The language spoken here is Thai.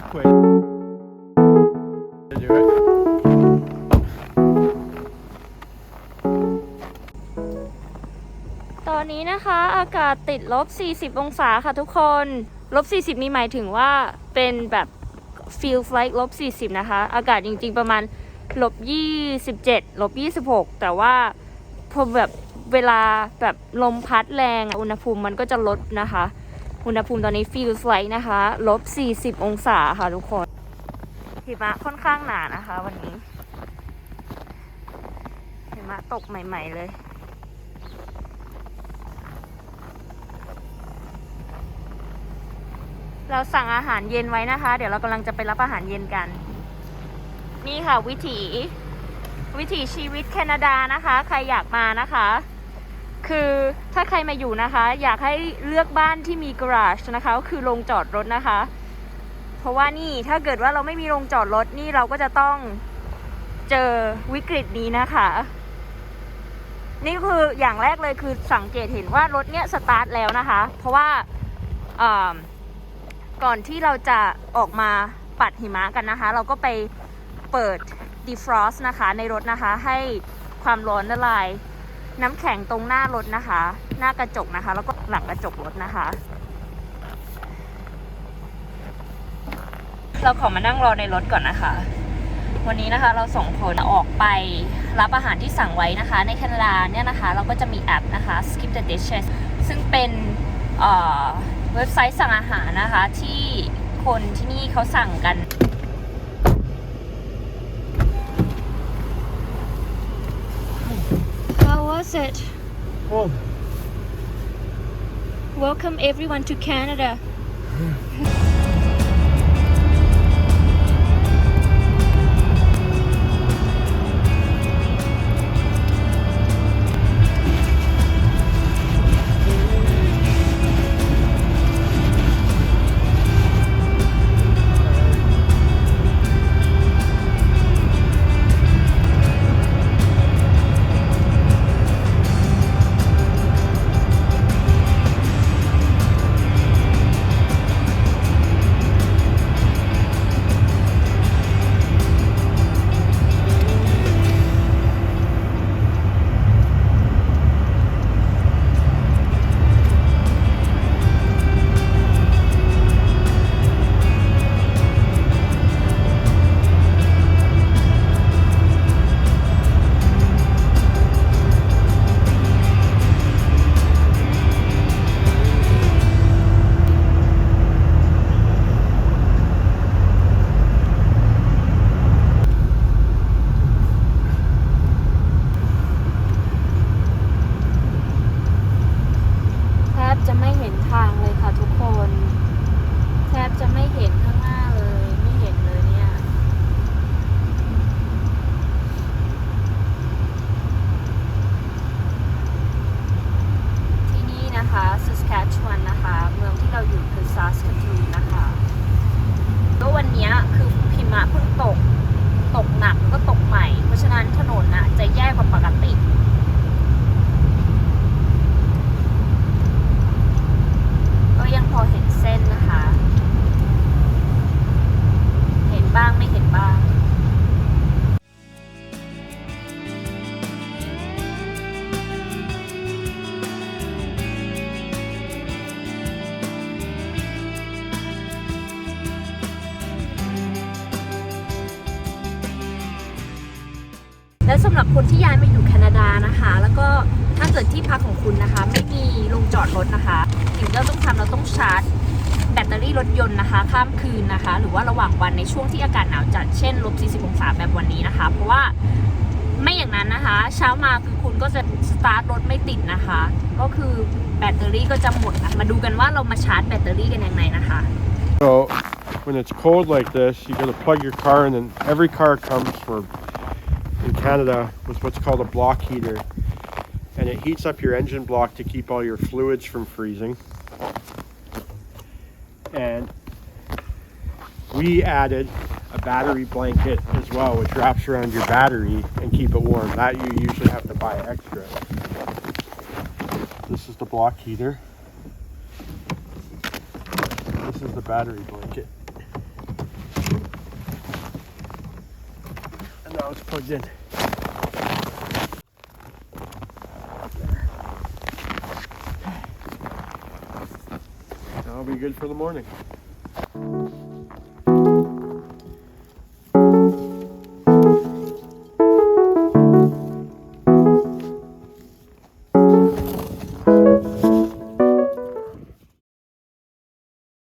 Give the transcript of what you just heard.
quick. To do it. ตอนนี้นะคะอากาศติดลบ 40 องศาค่ะทุกคน ลบ 40 นี่หมายถึงว่าเป็นแบบ feel like ลบ 40 นะคะ อากาศจริงๆประมาณลบ 27 ลบ 26 แต่ว่าพอแบบเวลาแบบลมพัดแรงอุณหภูมิมันก็จะลดนะคะ อุณหภูมิตอนนี้ feels like นะคะลบ 40 องศาค่ะทุกคนหิมะค่อนข้างหนานะคะ วันนี้หิมะตกใหม่ ๆ เลยเราสั่งอาหารเย็นไว้นะคะ เดี๋ยวเรากำลังจะไปรับอาหารเย็นกัน นี่ค่ะวิถี วิถีชีวิตแคนาดานะคะ ใครอยากมานะคะ คือถ้าใครมาอยู่นะคะ อยากให้เลือกบ้านที่มีกราจนะคะก็คือโรงจอดรถนะคะ เพราะว่านี่ถ้าเกิดว่าเราไม่มีโรงจอดรถนี่เราก็จะต้องเจอวิกฤตนี้นะคะ นี่คืออย่างแรกเลยคือสังเกตเห็นว่ารถเนี่ยสตาร์ทแล้วนะคะ เพราะว่าก่อนที่เราจะออกมาปัดหิมะกันนะคะ เราก็ไปเปิด defrost นะคะ ในรถนะคะให้ความร้อนละลาย น้ำแข็งตรงหน้ารถนะคะ หน้ากระจกนะคะ แล้วก็หลังกระจกรถนะคะ เราขอมานั่งรอในรถก่อนนะคะ วันนี้นะคะเราส่งคนออกไปรับอาหารที่สั่งไว้นะคะ ในแคนาดาเนี่ยนะคะ เราก็จะมีแอปนะคะ Skip the Dishes ซึ่งเป็นเอ่อเว็บไซต์สั่งอาหารนะคะที่คนที่นี่เขาสั่งกัน Oh, Welcome everyone to Canada. อยู่คือ และสำหรับคนที่ย้ายมาอยู่แคนาดานะคะ แล้วก็ถ้าเกิดที่พักของคุณนะคะ ไม่มีโรงจอดรถนะคะสิ่งที่เราต้องทำเราต้องชาร์จแบตเตอรี่รถยนต์นะคะ ข้ามคืนนะคะ หรือว่าระหว่างวันในช่วงที่อากาศหนาวจัดเช่นลบ40องศาแบบวันนี้นะคะ เพราะว่าไม่อย่างนั้นนะคะ เช้ามาคือคุณก็จะสตาร์ทรถไม่ติดนะคะ ก็คือแบตเตอรี่ก็จะหมดมาดูกันว่าเรามาชาร์จแบตเตอรี่กันยังไงนะคะ so when it's cold like this, you got to plug your car in, and every car comes for in Canada with what's called a block heater, and it heats up your engine block to keep all your fluids from freezing. And we added a battery blanket as well, which wraps around your battery and keep it warm. That you usually have to buy extra. This is the block heater. This is the battery blanket. It's plugged in. That'll be good for the morning.